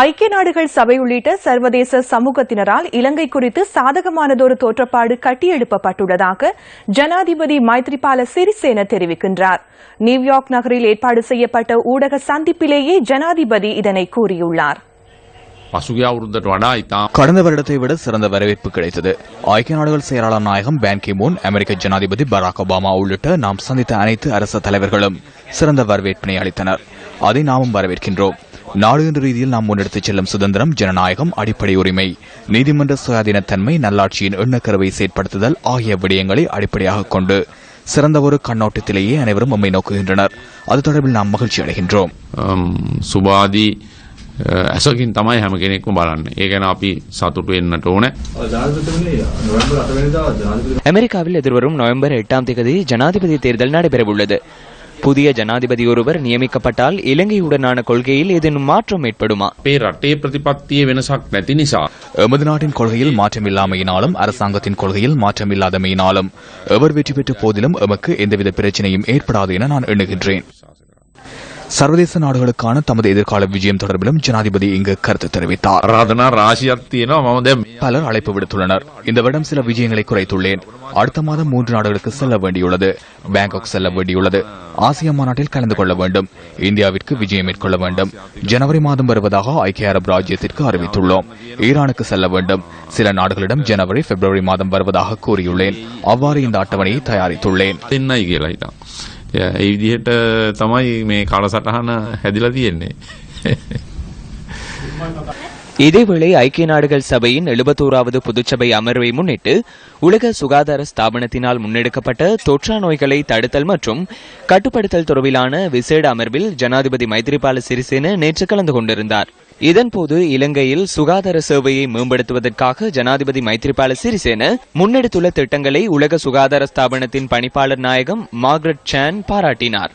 ஐக்கிய நாடுகள் சபை உள்ளிட்ட சர்வதேச சமூகத்தினரால் இலங்கை குறித்து சாதகமானதொரு தோற்றப்பாடு கட்டியெழுப்பப்பட்டுள்ளதாக ஜனாதிபதி மைத்ரிபால சிறிசேன தெரிவிக்கின்றார். நியூயார்க் நகரில் ஏற்பாடு செய்யப்பட்ட ஊடக சந்திப்பிலேயே ஜனாதிபதி இதனை கூறியுள்ளாா் கடந்த வருடத்தை விட சிறந்த வரவேற்பு கிடைத்தது. ஐக்கிய நாடுகள் செயலாளர் நாயகம் பேன் கி மூன் அமெரிக்க ஜனாதிபதி பராக் ஒபாமா உள்ளிட்ட நாம் சந்தித்த அனைத்து அரசு தலைவர்களும் சிறந்த வரவேற்பினை அளித்தனர். அதை நாமும் வரவேற்கின்றோம் நாடு என்ற ரீதியில் நாம் முன்னெடுத்துச் செல்லும் சுதந்திரம் ஜனநாயகம் அடிப்படை உரிமை நீதிமன்ற சுயாதீனத்தன்மை நல்லாட்சியின் எண்ணக்கருவை செயற்படுத்துதல் ஆகிய விடயங்களை அடிப்படையாக கொண்டு சிறந்த ஒரு கண்ணோட்டத்திலேயே அனைவரும் நம்மை நோக்குகின்றனர் அது தொடர்பில் நாம் மகிழ்ச்சி அடைகின்றோம் සුබාදී ඇසකින් තමයි හැම කෙනෙක්ම බලන්න ඒ ගැන අපි සතුටු වෙන්නට ඕන ජනාධිපතිතුමනි නොවැම්බර් 8 වෙනිදා ජනාධිපති அமெரிக்காவில் எதிர்வரும் நவம்பர் எட்டாம் தேதி ஜனாதிபதி தேர்தல் நடைபெறவுள்ளது புதிய ஜனாதிபதி ஒருவர் நியமிக்கப்பட்டால் இலங்கையுடனான கொள்கையில் ஏதேனும் மாற்றம் ஏற்படுமா? பேரட்டே பிரதிபத்திய வினசாக் நதி நிசா எமது நாட்டின் கொள்கையில் மாற்றம் இல்லாமையினாலும் அரசாங்கத்தின் கொள்கையில் மாற்றம் இல்லாதமையினாலும் எவர் வெற்றி பெற்ற போதிலும் எமக்கு எந்தவித பிரச்சனையும் ஏற்படாது என நான் எண்ணுகின்றேன். சர்வதேச நாடுகளுக்கான தமது எதிர்கால விஜயம் தொடர்பிலும் ஜனாதிபதி இங்கு கருத்து தெரிவித்தார். பலர் அழைப்பு விடுத்துள்ளனர். இந்த வருடம் சில விஜயங்களை குறைத்துள்ளேன். அடுத்த மாதம் மூன்று நாடுகளுக்கு செல்ல வேண்டியுள்ளது. பேங்காக் செல்ல வேண்டியுள்ளது. ஆசிய மாநாட்டில் கலந்து கொள்ள வேண்டும். இந்தியாவிற்கு விஜயம் மேற்கொள்ள வேண்டும். ஜனவரி மாதம் வருவதாக ஐக்கிய அரபு ராஜ்யத்திற்கு அறிவித்துள்ளோம். ஈரானுக்கு செல்ல வேண்டும். சில நாடுகளிடம் ஜனவரி பிப்ரவரி மாதம் வருவதாக கூறியுள்ளேன். அவ்வாறு இந்த அட்டவணையை தயாரித்துள்ளேன். ඒ විදිහට තමයි මේ කාලසටහන හැදිලා තියෙන්නේ. இதேவேளை ஐக்கிய நாடுகள் சபையின் எழுபத்தோராவது பொதுச்சபை அமர்வை முன்னிட்டு உலக சுகாதார ஸ்தாபனத்தினால் முன்னெடுக்கப்பட்ட தொற்றா நோய்களை தடுத்தல் மற்றும் கட்டுப்படுத்தல் தொடர்பிலான விசேட அமர்வில் ஜனாதிபதி மைத்ரிபால சிறிசேன நேற்று கலந்து கொண்டிருந்தார் இதன்போது இலங்கையில் சுகாதார சேவையை மேம்படுத்துவதற்காக ஜனாதிபதி மைத்ரிபால சிறிசேன முன்னெடுத்துள்ள திட்டங்களை உலக சுகாதார ஸ்தாபனத்தின் பணிப்பாளர் நாயகம் மார்க்ரெட் சான் பாராட்டினார்.